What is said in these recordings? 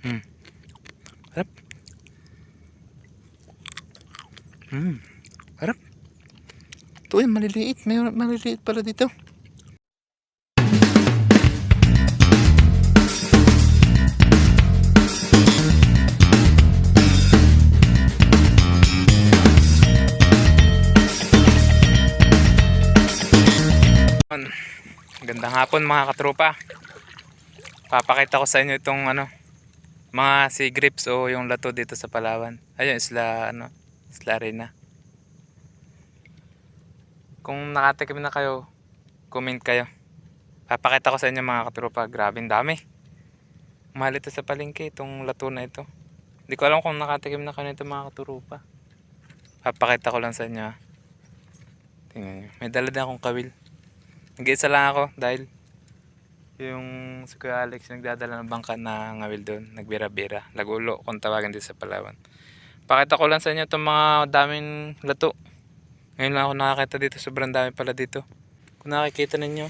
Hmm. Harap. Hmm. Harap. Ito eh, maliliit. May maliliit pala dito. Gandang hapon mga katropa. Papakita ko sa inyo itong ano, mga sea grapes o yung lato dito sa Palawan. Ayun, isla ano, isla Arena. Kung nakatikim na kayo, comment kayo. Papakita ko sa inyo mga katropa, grabing dami. Mahal ito sa palengke, itong lato na ito. Hindi ko alam kung nakatikim na kayo nito mga katropa. Papakita ko lang sa inyo. ah. Tingnan nyo. May dala din akong kawil. Nag-iisa lang ako dahil yung si Kuya Alex nagdadala ng bangka na ngawil doon, nagbira-bira. Lagulo kung tawagin dito sa Palawan. Pakita ko lang sa inyo itong mga daming lato. Ngayon lang ako nakakita dito, sobrang dami pala dito. Kung nakikita ninyo.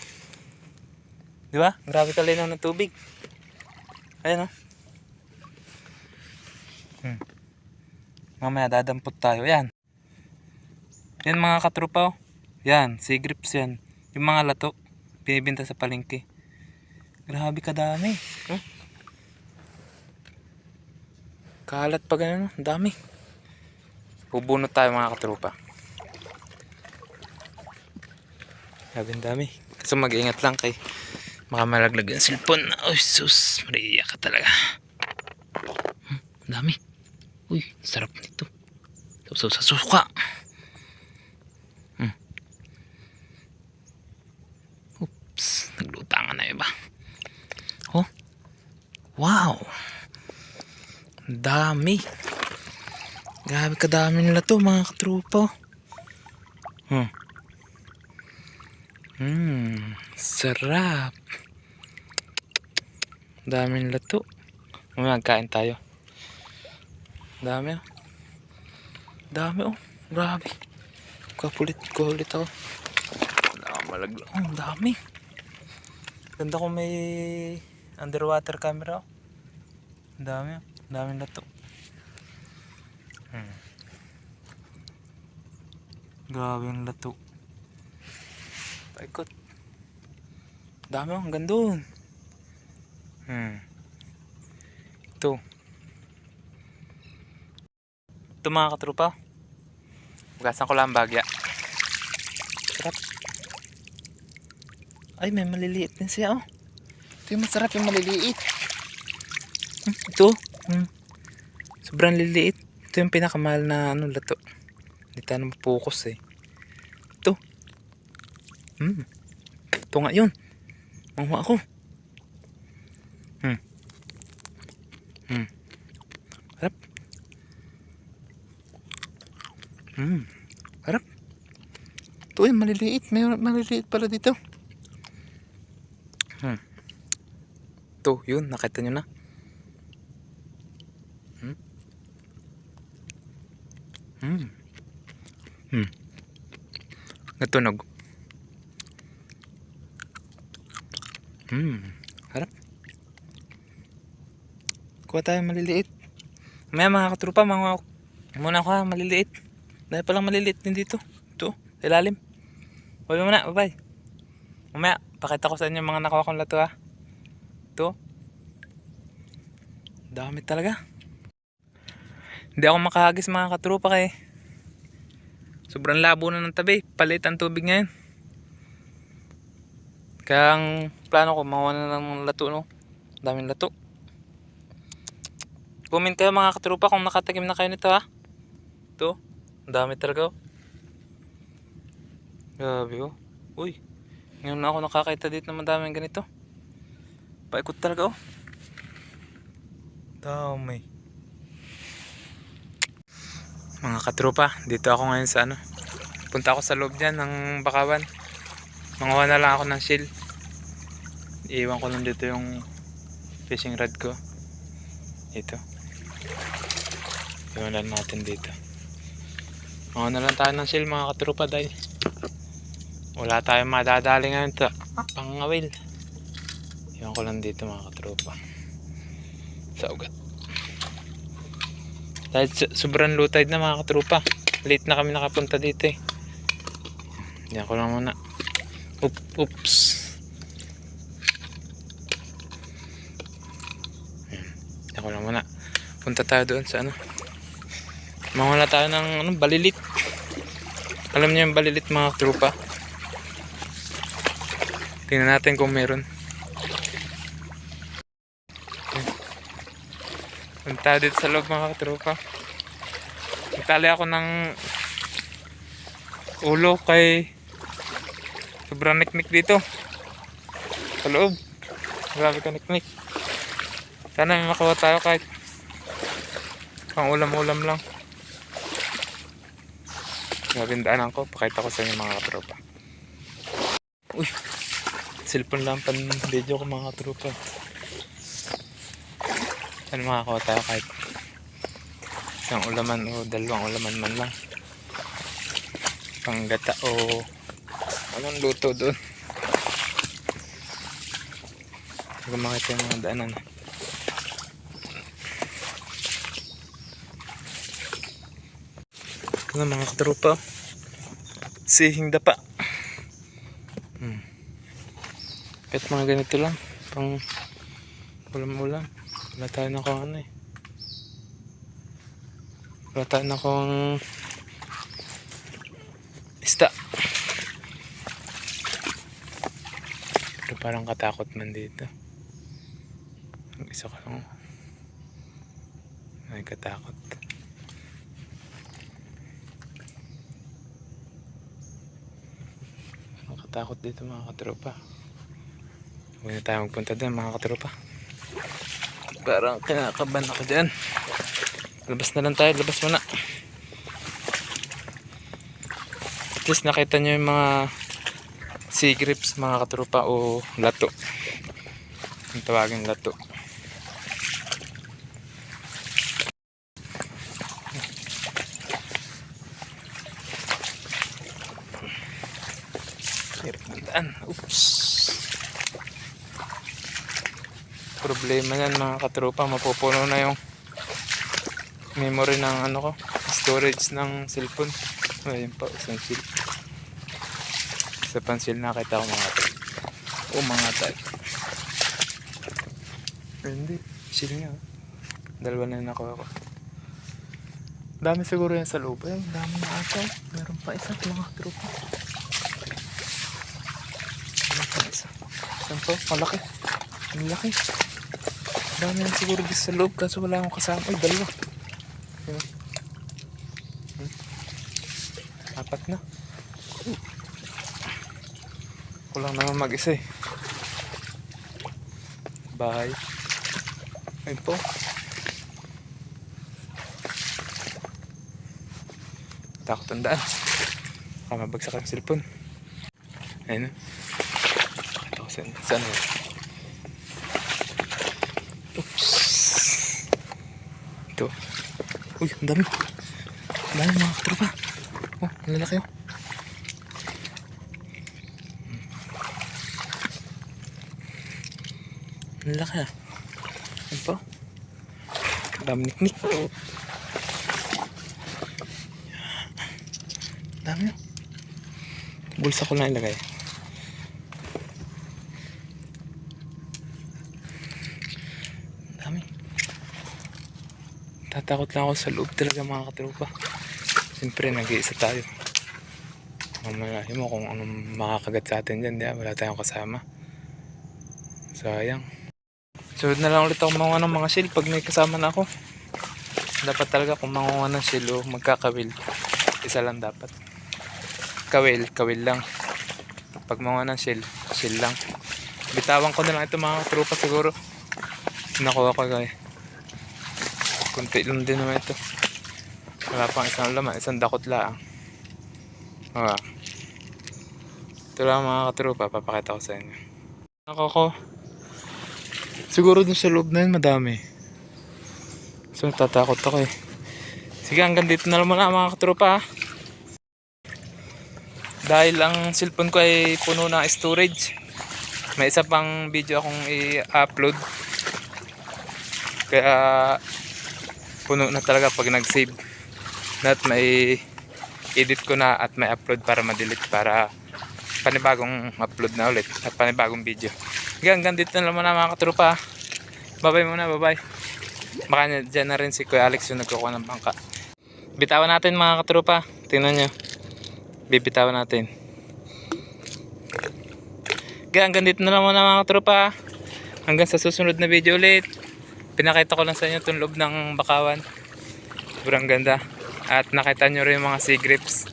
Di ba? Grabe kalinaw ng tubig. Ayan o. Hmm. Mamaya dadampot tayo. Yan. Yan mga katrupa oh. Yan, sea grapes yan. Yung mga lato, binibenta sa palengke. Grabe kadami. Huh? Kalat pa ganun, ang dami. Bubunot tayo mga katropa. Grabe ang dami. Kaso mag-ingat lang kay baka malaglag yung cellphone. Uy, sus, Maria ka talaga. Hmm, ang dami. Uy, sarap nito. Tapos sa suka. Oops, naglutangan na iba. Oh. Wow. Dami. Grabe kadami nila to mga katrupo. Hmm. Hmm, sarap. Dami nila to. Magkain tayo. Dami oh. Dami oh. Grabe. Kapulit ko ulit ako. Malaglag. Oh, ang dami. Ganda kung may underwater camera. oh. Dami. oh. Ang dami na to. Hmm. Grabe yung lato. Paikot. Dami. Ang ganda dun. Hmm. Ito. Ito mga katrupa. Bugasan ko lang ang bagya. Sarap. Ay, may maliliit din siya, oh. Ito yung masarap yung maliliit. Ito. Hmm. Sobrang liliit. Ito yung pinakamahal na ano, lato. Hindi tayo mapokus eh. Ito. Hmm. Ito nga yun. Manguha ako. Hmm. Hmm. Harap. Hmm. Harap. Ito yung maliliit. May maliliit pala dito. Hmm. Ito, yun. Nakita nyo na. Hmm. Hmm. Hmm. Natunog. Hmm. Harap. Kuha tayo maliliit. May mga katrupa, mga muna ko ha, maliliit. Dahil palang maliliit din dito. Ito, ilalim. Huwag mo na, bye-bye. Mamaya, pakita ko sa inyo mga nakuha kong lato ha. Ito. Dami talaga. Hindi ako makahagis mga katrupa kay. Sobrang labo na ng tabi. Palit ang tubig ngayon. Kaya ang plano ko, makuha na ng lato no. Daming lato. Comment kayo mga katrupa kung nakatikim na kayo nito ha. Ito. Ang dami talaga oh. Grabe oh. Uy. Ngayon na ako nakakita dito ng madaming ganito. Paikot talaga oh. Dami. Mga katropa, dito ako ngayon sa ano. Punta ako sa loob dyan ng bakawan. Manguha na lang ako ng shell. Iiwan ko lang dito yung fishing rod ko. Ito. Iwan lang natin dito. Manguha na lang tayo ng shell mga katropa dahil wala tayong madadali ngayon ta pangawil. Iwan ko lang dito mga katropa. Sa ugat. Dahil sobrang low tide na mga katrupa. Late na kami nakapunta dito eh. Diyan ko lang muna. Oop, oops. Diyan ko lang muna. Punta tayo doon sa ano. Mawala tayo ng ano, balilit. Alam niyo yung balilit mga trupa. Tingnan natin kung meron. Punta dito sa loob mga trupa. Nagtali ako ng ulo kay sobrang niknik dito. Sa loob. Grabe ka niknik. Sana may makuha tayo kahit pang ulam-ulam lang. Grabe yung daanan ko. Pakita ko sa inyo mga katropa. Uy! Cellphone lang pan video ko mga katropa. Ano makakuha tayo kahit isang ulaman o dalawang ulaman man lang. Panggata o anong luto doon. Ko makita yung mga daanan. Ito na mga katropa. Sihing dapa. Hmm. Kahit mga ganito lang. Pang ulam-ulam. Wala tayo na kung ano eh. Wala tayo na kung isda. Pero parang katakot man dito. Ang isa ka lang. Ay katakot. Nakatakot dito mga katropa. Huwag na tayo magpunta doon mga katropa. Parang kinakaban ako dyan. Labas na lang tayo, labas muna. At least nakita nyo yung mga sea grips mga katropa o lato. Ang tawagin lato. Hirap ng. Oops. Problema yan mga katropa. Mapupuno na yung memory ng ano ko. Storage ng cellphone. Ayun pa. Isang seal. Sa pansil nakita ko mga tal. O mga tal. Hindi. Seal nga. oh. Dalawa na nakuha ko. Dami siguro yan sa loob. Ayun, dami na ata. Meron pa isa mga katropa. Meron pa isa. Saan po? Malaki. Ang laki. Dami na siguro dito sa loob kaso wala akong kasama. Ay, dalawa. Yun. Hmm. Apat na. Kulang naman mag-isa eh. Bahay. Ayun po. Takot ang. Baka mabagsak ang cellphone. Ayun. Ito saan. Saan yun? Oops. Ito. Uy, ang dami. Ang dami mga katropa. Oh, ang lalaki oh. Ang laki ah. Ano pa? Ang dami niknik. Ang dami oh. Bulsa ko lang ilagay. Ang dami. Tatakot lang ako sa loob talaga mga katropa. Siyempre, nag-iisa tayo. Mamalahin mo kung anong makakagat sa atin dyan. Di? Wala tayong kasama. Sayang. Sunod na lang ulit ako manguha ng mga shield pag may kasama na ako. Dapat talaga kung manguha ng shield o magkakawil. Isa lang dapat. Kawil, kawil lang. Pag manguha ng shield, shield lang. Bitawan ko na lang ito mga tropa siguro. Nakuha ko guys. Kunti lang din naman ito. Wala pang isang laman, isang dakot lang. Ah. Ito lang mga katropa, papakita ko sa inyo. Ako ko. Siguro dun sa loob na yun, madami. So, natatakot ako eh. Sige, hanggang dito na lang muna mga katropa ha. Dahil ang cellphone ko ay puno ng storage. May isa pang video akong i-upload. Kaya puno na talaga pag nag-save. Na at may edit ko na at may upload para ma-delete para panibagong upload na ulit at panibagong video. Hanggang dito na muna mga katrupa. Bye-bye muna, bye-bye. Baka na- dyan na rin si Kuya Alex yung nagkukuha ng bangka. Bitawan natin mga katrupa. Tingnan nyo. Bibitawan natin. Hanggang dito na lang muna mga katrupa. Hanggang sa susunod na video ulit. Pinakita ko lang sa inyo itong loob ng bakawan. Sobrang ganda. At nakita nyo rin yung mga sea grapes.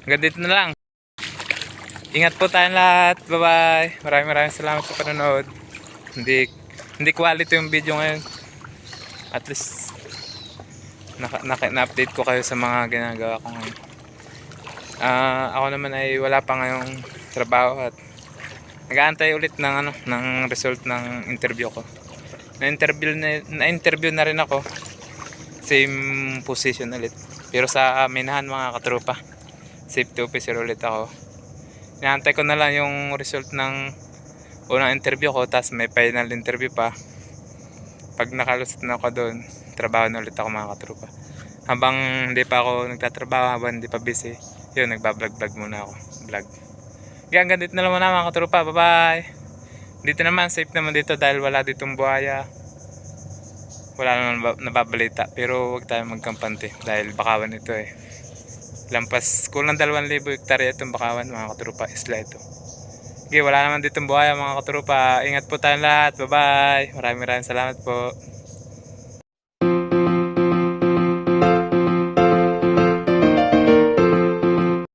Hanggang dito na lang. Ingat po tayong lahat. Bye-bye. Maraming maraming salamat sa panonood. Hindi, hindi quality yung video ngayon. At least, naka, naka, na-update ko kayo sa mga ginagawa ko ngayon. Ah, ako naman ay wala pa ngayong trabaho at nag-aantay ulit ng ano ng result ng interview ko. Na-interview na, na-interview na rin ako. Same position ulit. Pero sa minahan mga katropa. Safety officer ulit ako. Inaantay ko na lang yung result ng unang interview ko tapos may final interview pa. Pag nakalusot na ako doon, trabaho na ulit ako mga katropa. Habang hindi pa ako nagtatrabaho, habang hindi pa busy, yun, nagbablog-vlog muna ako. Vlog. Hanggang dito na lang muna mga katropa. Bye-bye! Dito naman, safe naman dito dahil wala ditong buhaya. Wala naman ba- nababalita. Pero huwag tayo magkampante dahil bakawan ito eh. Lampas, kulang 2,000 hektarya itong bakawan mga katropa. Isla ito. Okay, wala naman ditong buhaya mga katropa. Ingat po tayong lahat. Bye-bye! Maraming maraming salamat po.